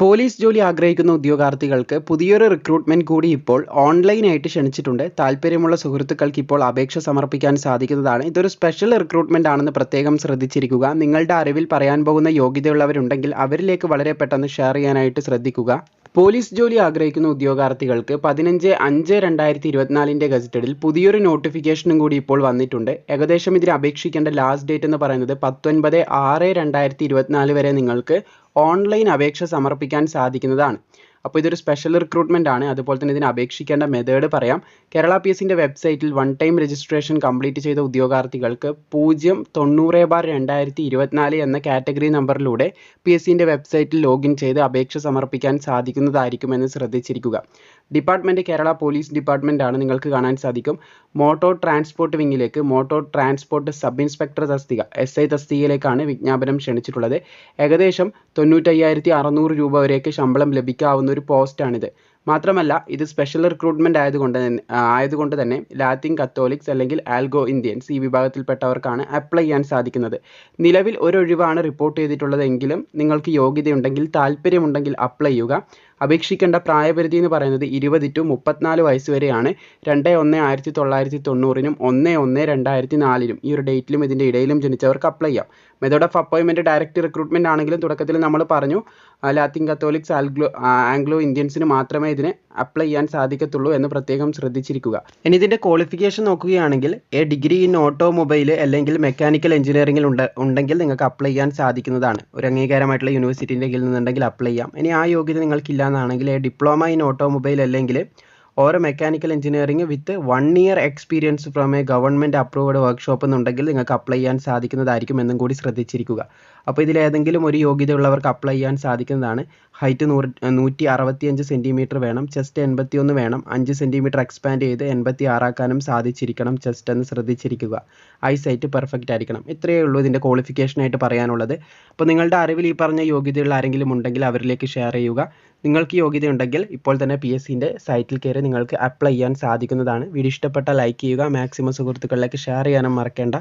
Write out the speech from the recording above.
Police ജോലി ആഗ്രഹിക്കുന്ന ഉദ്യോഗാർത്ഥികൾക്ക് പുതിയൊരു റിക്രൂട്ട്മെന്റ് കൂടി ഇപ്പോൾ ഓൺലൈനായിട്ട് ക്ഷണിച്ചിട്ടുണ്ട്. താല്പര്യമുള്ള സുഹൃത്തുക്കൾക്ക് ഇപ്പോൾ അപേക്ഷ സമർപ്പിക്കാൻ സാധിക്കുന്നതാണ്. ഇതൊരു സ്പെഷ്യൽ റിക്രൂട്ട്മെന്റ് ആണെന്ന് പ്രത്യേകം ശ്രദ്ധിച്ചിരിക്കുക. നിങ്ങളുടെ അറിവിൽ പറയാൻ പോകുന്ന യോഗ്യതയുള്ളവരുണ്ടെങ്കിൽ അവരിലേക്ക് വളരെ പെട്ടെന്ന് ഷെയർ ചെയ്യാനായിട്ട് ശ്രദ്ധിക്കുക. പോലീസ് ജോലി ആഗ്രഹിക്കുന്ന ഉദ്യോഗാർത്ഥികൾക്ക് പതിനഞ്ച് അഞ്ച് രണ്ടായിരത്തി ഇരുപത്തിനാലിന്റെ ഗസറ്റഡിൽ പുതിയൊരു നോട്ടിഫിക്കേഷനും കൂടി ഇപ്പോൾ വന്നിട്ടുണ്ട്. ഏകദേശം ഇതിന് അപേക്ഷിക്കേണ്ട ലാസ്റ്റ് ഡേറ്റ് എന്ന് പറയുന്നത് പത്തൊൻപത് ആറ് രണ്ടായിരത്തി ഇരുപത്തിനാല് വരെ നിങ്ങൾക്ക് ഓൺലൈൻ അപേക്ഷ സമർപ്പിക്കാൻ സാധിക്കുന്നതാണ്. അപ്പോൾ ഇതൊരു സ്പെഷ്യൽ റിക്രൂട്ട്മെന്റ് ആണ്. അതുപോലെ തന്നെ ഇതിന് അപേക്ഷിക്കേണ്ട മെത്തേഡ് പറയാം. കേരള പി എസിന്റെ വെബ്സൈറ്റിൽ വൺ ടൈം രജിസ്ട്രേഷൻ കംപ്ലീറ്റ് ചെയ്ത ഉദ്യോഗാർത്ഥികൾക്ക് പൂജ്യം തൊണ്ണൂറ് ബാർ രണ്ടായിരത്തി ഇരുപത്തിനാല് എന്ന കാറ്റഗറി നമ്പറിലൂടെ പി എസ് സിന്റെ വെബ്സൈറ്റിൽ ലോഗിൻ ചെയ്ത് അപേക്ഷ സമർപ്പിക്കാൻ സാധിക്കുന്നതായിരിക്കുമെന്ന് ശ്രദ്ധിച്ചിരിക്കുക. ഡിപ്പാർട്ട്മെന്റ് കേരള പോലീസ് ഡിപ്പാർട്ട്മെന്റ് ആണ് നിങ്ങൾക്ക് കാണാൻ സാധിക്കും. മോട്ടോർ ട്രാൻസ്പോർട്ട് വിങ്ങിലേക്ക് മോട്ടോർ ട്രാൻസ്പോർട്ട് സബ് ഇൻസ്പെക്ടർ തസ്തിക എസ് ഐ തസ്തികയിലേക്കാണ് വിജ്ഞാപനം ക്ഷണിച്ചിട്ടുള്ളത്. ഏകദേശം തൊണ്ണൂറ്റയ്യായിരത്തി അറുന്നൂറ് രൂപ വരെയൊക്കെ ശമ്പളം ലഭിക്കാവുന്ന ഒരു പോസ്റ്റാണിത് മാത്രമല്ല ഇത് സ്പെഷ്യൽ റിക്രൂട്ട്മെന്റ് ആയതുകൊണ്ട് തന്നെ ആയതുകൊണ്ട് തന്നെ ലാത്തിൻ കത്തോലിക്സ് അല്ലെങ്കിൽ ആൽഗോ ഇന്ത്യൻസ് ഈ വിഭാഗത്തിൽപ്പെട്ടവർക്കാണ് അപ്ലൈ ചെയ്യാൻ സാധിക്കുന്നത്. നിലവിൽ ഒരു ഒഴിവാണ് റിപ്പോർട്ട് ചെയ്തിട്ടുള്ളതെങ്കിലും നിങ്ങൾക്ക് യോഗ്യതയുണ്ടെങ്കിൽ താല്പര്യമുണ്ടെങ്കിൽ അപ്ലൈ ചെയ്യുക. അപേക്ഷിക്കേണ്ട പ്രായപരിധി എന്ന് പറയുന്നത് ഇരുപത് ടു മുപ്പത്തിനാല് വയസ്സ് വരെയാണ്. രണ്ട് ഒന്ന് ആയിരത്തി തൊള്ളായിരത്തി തൊണ്ണൂറിനും ഒന്ന് ഒന്ന് രണ്ടായിരത്തി നാലിനും ഈ ഒരു ഡേറ്റിലും ഇതിന്റെ ഇടയിലും ജനിച്ചവർക്ക് അപ്ലൈ ചെയ്യാം. മെത്തേഡ് ഓഫ് അപ്പോയിൻമെന്റ് ഡയറക്റ്റ് റിക്രൂട്ട്മെന്റ് ആണെങ്കിലും തുടക്കത്തിൽ നമ്മൾ പറഞ്ഞു ലാത്തിൻ കത്തോലിക്സ് ആംഗ്ലോ ആംഗ്ലോ ഇന്ത്യൻസിന് മാത്രമേ ഇതിന് അപ്ലൈ ചെയ്യാൻ സാധിക്കത്തുള്ളൂ എന്ന് പ്രത്യേകം ശ്രദ്ധിച്ചിരിക്കുക. ഇനി ഇതിന്റെ ക്വാളിഫിക്കേഷൻ നോക്കുകയാണെങ്കിൽ എ ഡിഗ്രി ഇൻ ഓട്ടോമൊബൈൽ അല്ലെങ്കിൽ മെക്കാനിക്കൽ എഞ്ചിനീയറിംഗിൽ ഉണ്ട് ഉണ്ടെങ്കിൽ നിങ്ങൾക്ക് അപ്ലൈ ചെയ്യാൻ സാധിക്കുന്നതാണ്. ഒരു അംഗീകാരമായിട്ടുള്ള യൂണിവേഴ്സിറ്റിന്റെ കീഴിൽ നിന്നുണ്ടെങ്കിൽ അപ്ലൈ ചെയ്യാം. ഇനി ആ യോഗ്യത നിങ്ങൾക്കില്ല എന്നാണെങ്കിൽ എ ഡിപ്ലോമ ഇൻ ഓട്ടോമൊബൈൽ അല്ലെങ്കിൽ or mechanical engineering with one year experience from a government approved workshop എന്നുണ്ടെങ്കിൽ നിങ്ങൾക്ക് അപ്ലൈ ചെയ്യാൻ സാധിക്കുന്നതായിരിക്കും എന്നും കൂടി ശ്രദ്ധിച്ചിരിക്കുക. അപ്പോൾ ഇതിലേതെങ്കിലും ഒരു യോഗ്യത ഉള്ളവർക്ക് അപ്ലൈ ചെയ്യാൻ സാധിക്കുന്നതാണ്. ഹൈറ്റ് നൂറ് നൂറ്റി അറുപത്തിയഞ്ച് സെന്റിമീറ്റർ വേണം. ചെസ്റ്റ് എൺപത്തി ഒന്ന് വേണം. അഞ്ച് സെന്റിമീറ്റർ എക്സ്പാൻഡ് ചെയ്ത് എൺപത്തി ആറാക്കാനും സാധിച്ചിരിക്കണം ചെസ്റ്റ് എന്ന് ശ്രദ്ധിച്ചിരിക്കുക. ഐ സൈറ്റ് പെർഫെക്റ്റ് ആയിരിക്കണം. ഇത്രയേ ഉള്ളൂ ഇതിന്റെ ക്വാളിഫിക്കേഷനായിട്ട് പറയാനുള്ളത്. അപ്പോൾ നിങ്ങളുടെ അറിവിൽ ഈ പറഞ്ഞ യോഗ്യതയുള്ള ആരെങ്കിലും ഉണ്ടെങ്കിൽ അവരിലേക്ക് ഷെയർ ചെയ്യുക. നിങ്ങൾക്ക് യോഗ്യതയുണ്ടെങ്കിൽ ഇപ്പോൾ തന്നെ പി എസ് സിന്റെ സൈറ്റിൽ കയറി നിങ്ങൾക്ക് അപ്ലൈ ചെയ്യാൻ സാധിക്കുന്നതാണ്. വീഡിയോ ഇഷ്ടപ്പെട്ടാൽ ലൈക്ക് ചെയ്യുക. മാക്സിമം സുഹൃത്തുക്കളിലേക്ക് ഷെയർ ചെയ്യാനും മറക്കേണ്ട.